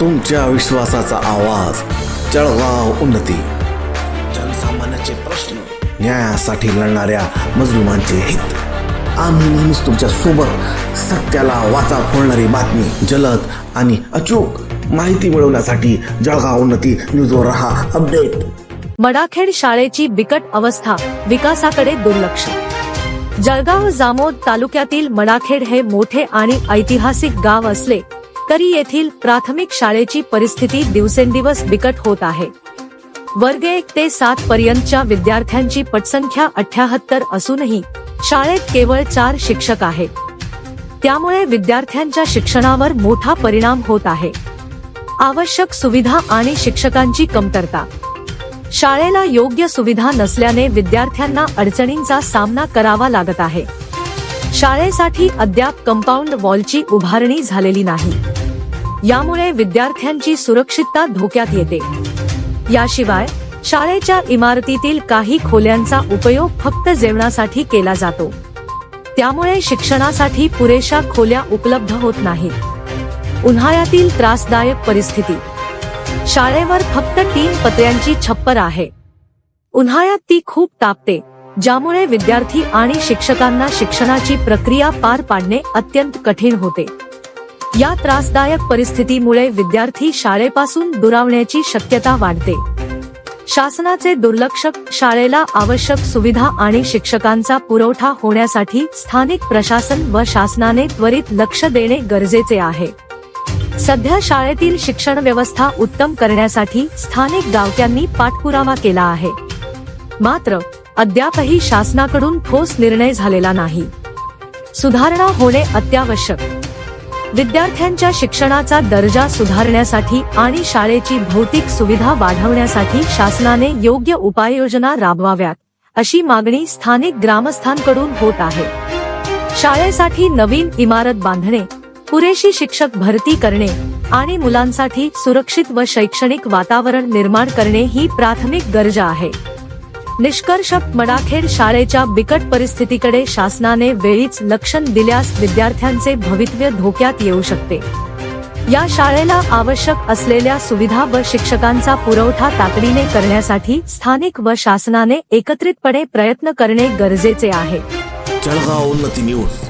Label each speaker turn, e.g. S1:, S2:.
S1: तुमच्या विश्वासाचा आवाज. जळगाव उन्नती. जनसामान्याचे प्रश्न न्यायासाठी लढणाऱ्या मजलुमांचे हित. आम्ही नेहमीच तुमच्यासोबत सत्याला वाचा फोडणारी बातमी जलद आणि अचूक माहिती मिळवण्यासाठी जळगाव उन्नती न्यूजवर रहा. अपडेट.
S2: मडाखेड शाळेची बिकट अवस्था विकासाकडे दुर्लक्ष. जळगाव जामोद तालुक्यातील मडाखेड हे मोठे आणि ऐतिहासिक गाव असले तरी येथील प्राथमिक शाळेची परिस्थिती दिवसेंदिवस बिकट होत आहे. वर्ग एक ते सात पर्यंतच्या विद्यार्थ्यांची पटसंख्या अठ्याहत्तर असूनही शाळेत केवळ चार शिक्षक आहेत. त्यामुळे विद्यार्थ्यांच्या शिक्षणावर मोठा परिणाम होत आहे. आवश्यक सुविधा आणि शिक्षकांची कमतरता. शाळेला योग्य सुविधा नसल्याने विद्यार्थ्यांना अडचणींचा सामना करावा लागत आहे. शाळेसाठी अद्याप कंपाऊंड वॉलची उभारणी झालेली नाही. यामुळे विद्यार्थ्यांची सुरक्षितता धोक्यात येते. याशिवाय शाळेच्या इमारतीतील काही खोल्यांचा उपयोग फक्त जेवणासाठी केला जातो. त्यामुळे शिक्षणासाठी पुरेशा खोल्या उपलब्ध होत नाहीत. उन्हाळ्यातील त्रासदायक परिस्थिती. शाळेवर फक्त तीन पत्र्यांची छप्पर आहे. उन्हाळ्यात ती खूप तापते ज्यामुळे विद्यार्थी आणि शिक्षकांना शिक्षणाची प्रक्रिया पार पाडणे अत्यंत कठीण होते. या त्रासदायक परिस्थितीमुळे विद्यार्थी शाळेपासून दुरावण्याची शक्यता वाढते. शासनाचे दुर्लक्ष शाळेला आवश्यक सुविधा आणि शिक्षकांचा पुरवठा होण्यासाठी स्थानिक प्रशासन व शासनाने त्वरित लक्ष देणे गरजेचे आहे. सध्या शाळेतील शिक्षण व्यवस्था उत्तम करण्यासाठी स्थानिक गावक्यांनी पाठपुरावा केला आहे. मात्र अद्यापही शासनाकडून ठोस निर्णय झालेला नाही. सुधारणा होणे अत्यावश्यक. विद्यार्थ्यांच्या शिक्षणाचा दर्जा सुधारण्यासाठी आणि शाळेची भौतिक सुविधा वाढवण्यासाठी शासनाने योग्य उपाययोजना राबवाव्यात अशी मागणी स्थानिक ग्रामस्थांकडून होत आहे. शाळेसाठी नवीन इमारत बांधणे पुरेशी शिक्षक भरती करणे आणि मुलांसाठी सुरक्षित व शैक्षणिक वातावरण निर्माण करणे ही प्राथमिक गरजा आहे. निष्कर्ष मडाखेड शाळेच्या बिकट परिस्थितीकडे शासनाने वेळीच लक्ष दिल्यास विद्यार्थ्यांचे भवितव्य धोक्यात येऊ शकते. या शाळेला आवश्यक असलेल्या सुविधा व शिक्षकांचा पुरवठा तातडीने करण्यासाठी स्थानिक व शासनाने एकत्रितपणे प्रयत्न करणे गरजेचे आहे.
S1: जळगाव उन्नती न्यूज.